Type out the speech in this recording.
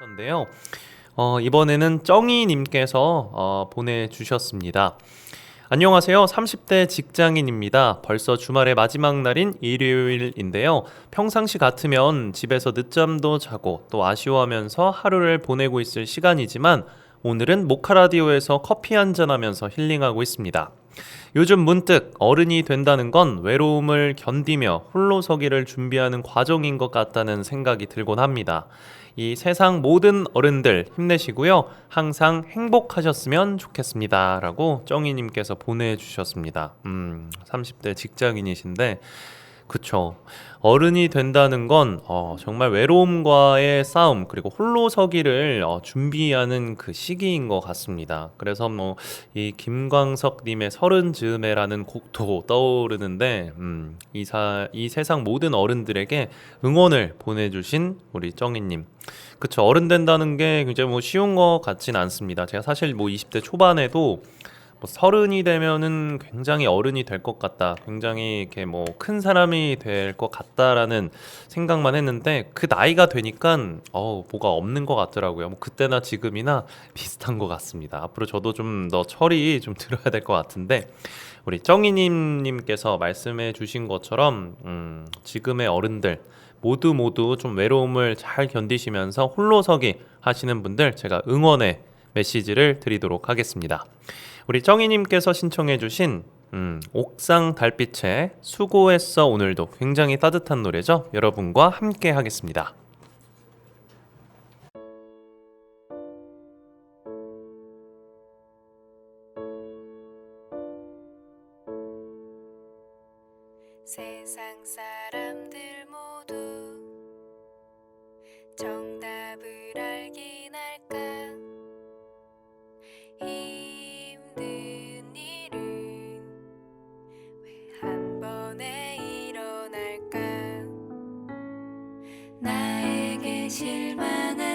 건데요. 어, 이번에는 쩡이님께서 어, 보내주셨습니다. 안녕하세요. 30대 직장인입니다. 벌써 주말의 마지막 날인 일요일인데요. 평상시 같으면 집에서 늦잠도 자고 또 아쉬워하면서 하루를 보내고 있을 시간이지만 오늘은 모카라디오에서 커피 한잔 하면서 힐링하고 있습니다. 요즘 문득 어른이 된다는 건 외로움을 견디며 홀로 서기를 준비하는 과정인 것 같다는 생각이 들곤 합니다. 이 세상 모든 어른들 힘내시고요. 항상 행복하셨으면 좋겠습니다. 라고 쩡이님께서 보내주셨습니다. 음, 30대 직장인이신데, 그쵸. 어른이 된다는 건, 어, 정말 외로움과의 싸움, 그리고 홀로 서기를 어, 준비하는 그 시기인 것 같습니다. 그래서 뭐, 이 김광석님의 서른 즈음에라는 곡도 떠오르는데, 음, 이 사, 이 세상 모든 어른들에게 응원을 보내주신 우리 쩡이님. 그쵸. 어른 된다는 게 굉장히 뭐 쉬운 것 같진 않습니다. 제가 사실 뭐 20대 초반에도 뭐 서른이 되면은 굉장히 어른이 될 것 같다. 굉장히 이렇게 뭐 큰 사람이 될 것 같다라는 생각만 했는데 그 나이가 되니까 어 뭐가 없는 것 같더라고요. 뭐 그때나 지금이나 비슷한 것 같습니다. 앞으로 저도 좀 더 철이 좀 들어야 될 것 같은데 우리 정희님님께서 말씀해 주신 것처럼 음, 지금의 어른들 모두 모두 좀 외로움을 잘 견디시면서 홀로서기 하시는 분들 제가 응원의 메시지를 드리도록 하겠습니다. 우리 정희님께서 신청해주신 음, 옥상 달빛의 수고했어 오늘도 굉장히 따뜻한 노래죠. 여러분과 함께 하겠습니다. 세상 사람들 모두 실망한